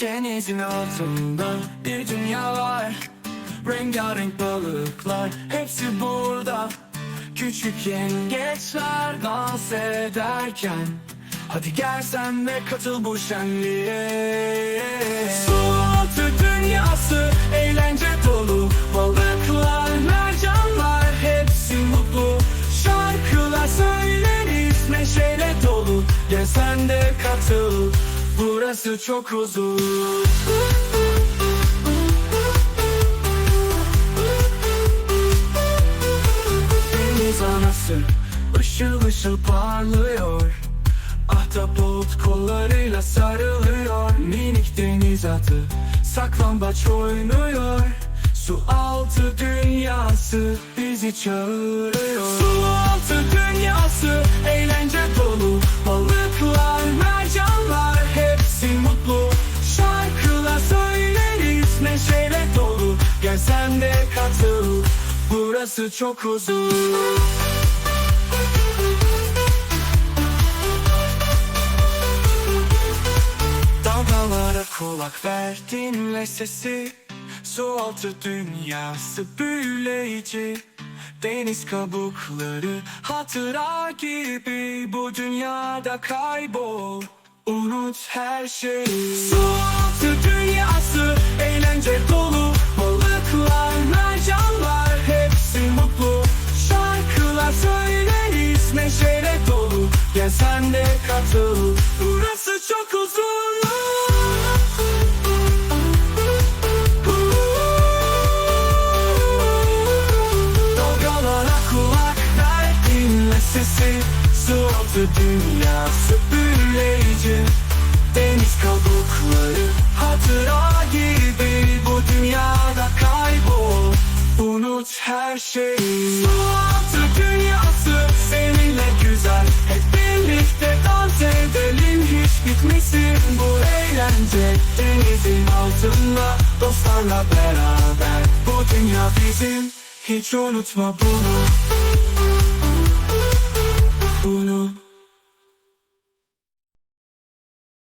Denizin altında bir dünya var. Rengarenk balıklar hepsi burada. Küçük yengeçler dans ederken Hadi gel sen de katıl bu şenliğe. Su altı dünyası eğlence dolu. Balıklar, mercanlar hepsi mutlu. Şarkılar söyleriz neşeyle dolu. Gel sen de katıl Burası çok huzur. Deniz anası ışıl ışıl parlıyor. Ahtapot kollarıyla sarılıyor. Minik deniz atı saklambaç oynuyor. Su altı dünyası bizi çağırıyor. Su altı dünyası eğlence sen de katıl Burası çok huzur Dalgalara kulak ver dinle sesi. Su altı dünyası büyüleyici. Deniz kabukları hatıra gibi. Bu dünyada kaybol Unut her şeyi. Su altı dünyası eğlence dolu söyleriz neşeyle dolu. Gel sen de katıl. Burası çok huzurlu Dalgalara kulak ver dinle sesi. Su altı dünyası büyüleyici Deniz kabukları hatıra gibi. Bu dünyada kaybol. Unut her şeyi. Su altı seninle güzel. Hep birlikte dans edelim. Hiç bitmesin bu eğlence. Denizin altında dostlarla beraber. Bu dünya bizim. Hiç unutma bunu